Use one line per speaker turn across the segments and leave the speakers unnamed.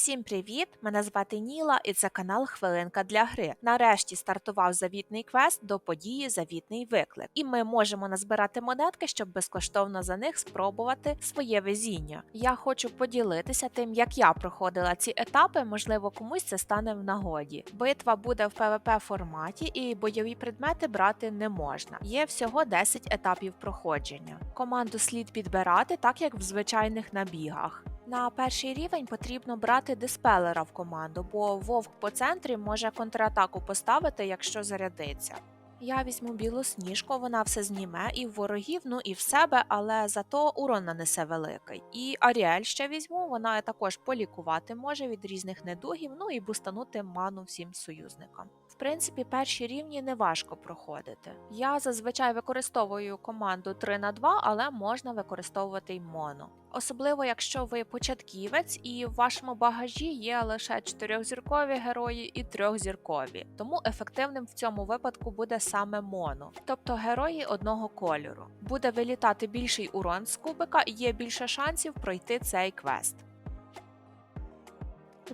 Всім привіт! Мене звати Ніла, і це канал Хвилинка для гри. Нарешті стартував завітний квест до події Завітний виклик, і ми можемо назбирати монетки, щоб безкоштовно за них спробувати своє везіння. Я хочу поділитися тим, як я проходила ці етапи. Можливо, комусь це стане в нагоді. Битва буде в PvP форматі, і бойові предмети брати не можна. Є всього 10 етапів проходження. Команду слід підбирати, так як в звичайних набігах. На перший рівень потрібно брати диспелера в команду, бо вовк по центрі може контратаку поставити, якщо зарядиться. Я візьму білу сніжку, вона все зніме і в ворогів, ну і в себе, але зато урон нанесе великий. І Аріель ще візьму, вона також полікувати може від різних недугів, ну і бустанути ману всім союзникам. Принципі, перші рівні не важко проходити. Я зазвичай використовую команду 3 на 2, але можна використовувати й моно. Особливо, якщо ви початківець і в вашому багажі є лише чотирьохзіркові герої і трьохзіркові, тому ефективним в цьому випадку буде саме моно, тобто герої одного кольору. Буде вилітати більший урон з кубика і є більше шансів пройти цей квест.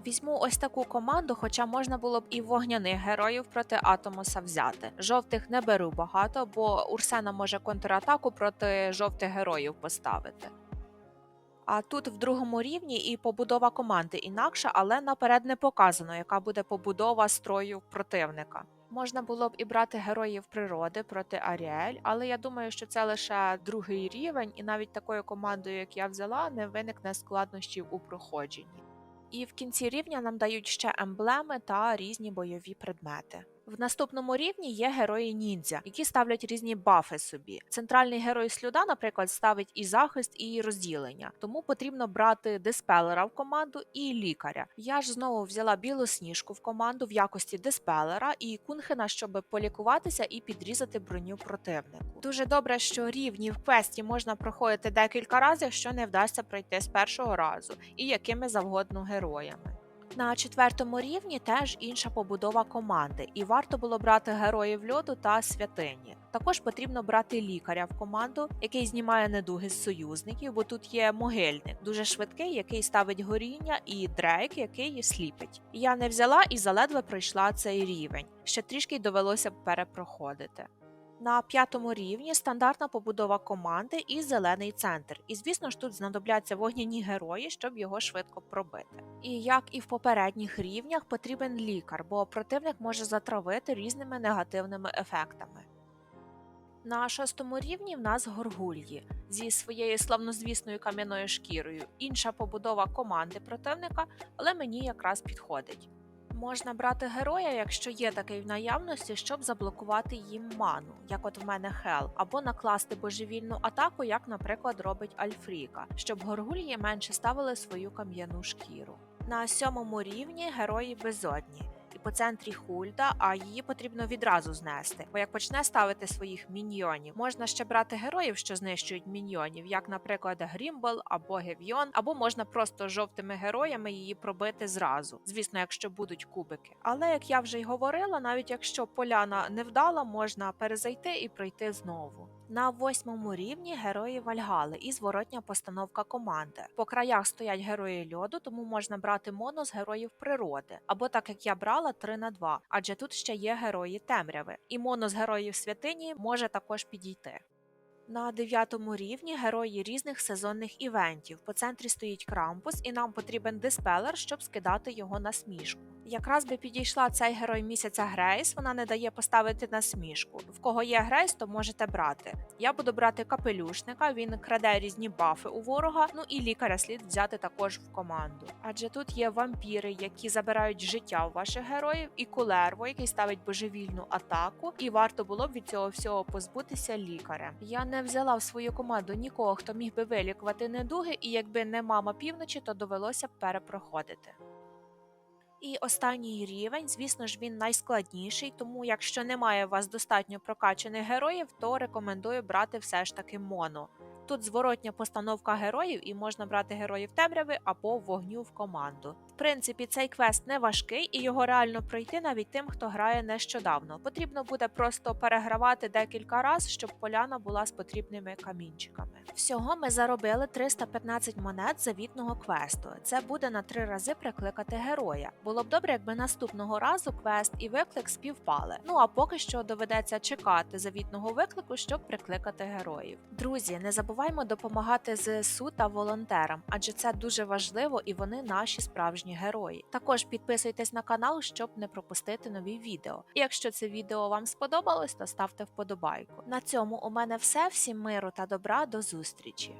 Візьму ось таку команду, хоча можна було б і вогняних героїв проти Атомоса взяти. Жовтих не беру багато, бо Урсена може контратаку проти жовтих героїв поставити. А тут в другому рівні і побудова команди інакша, але наперед не показано, яка буде побудова строю противника. Можна було б і брати героїв природи проти Аріель, але я думаю, що це лише другий рівень, і навіть такою командою, як я взяла, не виникне складнощів у проходженні. І в кінці рівня нам дають ще емблеми та різні бойові предмети. В наступному рівні є герої ніндзя, які ставлять різні бафи собі. Центральний герой слюда, наприклад, ставить і захист, і розділення, тому потрібно брати диспелера в команду і лікаря. Я ж знову взяла білу сніжку в команду в якості диспелера і кунхена, щоб полікуватися і підрізати броню противнику. Дуже добре, що рівні в квесті можна проходити декілька разів, що не вдасться пройти з першого разу, і якими завгодно героями. На четвертому рівні теж інша побудова команди, і варто було брати героїв льоду та святині. Також потрібно брати лікаря в команду, який знімає недуги з союзників, бо тут є могильник, дуже швидкий, який ставить горіння, і дрейк, який сліпить. Я не взяла і заледве пройшла цей рівень. Ще трішки й довелося перепроходити. На п'ятому рівні стандартна побудова команди і зелений центр. І звісно ж тут знадобляться вогняні герої, щоб його швидко пробити. І як і в попередніх рівнях, потрібен лікар, бо противник може затравити різними негативними ефектами. На шостому рівні в нас горгульї зі своєю славнозвісною кам'яною шкірою. Інша побудова команди противника, але мені якраз підходить. Можна брати героя, якщо є такий в наявності, щоб заблокувати їм ману, як от в мене Хел, або накласти божевільну атаку, як, наприклад, робить Альфріка, щоб горгульї менше ставили свою кам'яну шкіру. На сьомому рівні герої безодні. По центрі Хульда, а її потрібно відразу знести. Бо як почне ставити своїх міньйонів, можна ще брати героїв, що знищують міньйонів, як, наприклад, Грімбл або Гевйон, або можна просто жовтими героями її пробити зразу. Звісно, якщо будуть кубики. Але як я вже й говорила, навіть якщо поляна не вдала, можна перезайти і пройти знову. На восьмому рівні герої Вальгали і зворотня постановка команди. По краях стоять герої льоду, тому можна брати моно з героїв природи, або так як я брала 3 на 2, адже тут ще є герої темряви, і моно з героїв святині може також підійти. На дев'ятому рівні герої різних сезонних івентів. По центрі стоїть крампус, і нам потрібен диспелер, щоб скидати його на смішку. Якраз би підійшла цей герой місяця Грейс, вона не дає поставити на смішку. В кого є Грейс, то можете брати. Я буду брати капелюшника, він краде різні бафи у ворога, ну і лікаря слід взяти також в команду. Адже тут є вампіри, які забирають життя у ваших героїв, і кулерво, який ставить божевільну атаку, і варто було б від цього всього позбутися лікаря. Я не взяла в свою команду нікого, хто міг би вилікувати недуги, і якби не мама півночі, то довелося б перепроходити. І останній рівень, звісно ж, він найскладніший, тому якщо немає у вас достатньо прокачаних героїв, то рекомендую брати все ж таки моно. Тут зворотня постановка героїв, і можна брати героїв темряви або вогню в команду. В принципі, цей квест не важкий і його реально пройти навіть тим, хто грає нещодавно. Потрібно буде просто перегравати декілька разів, щоб поляна була з потрібними камінчиками. Всього ми заробили 315 монет завітного квесту. Це буде на три рази прикликати героя. Було б добре, якби наступного разу квест і виклик співпали. Ну а поки що доведеться чекати завітного виклику, щоб прикликати героїв. Друзі, не забуваймо допомагати ЗСУ та волонтерам, адже це дуже важливо і вони наші справжні герої. Також підписуйтесь на канал, щоб не пропустити нові відео. І якщо це відео вам сподобалось, то ставте вподобайку. На цьому у мене все. Всім миру та добра. До зустрічі!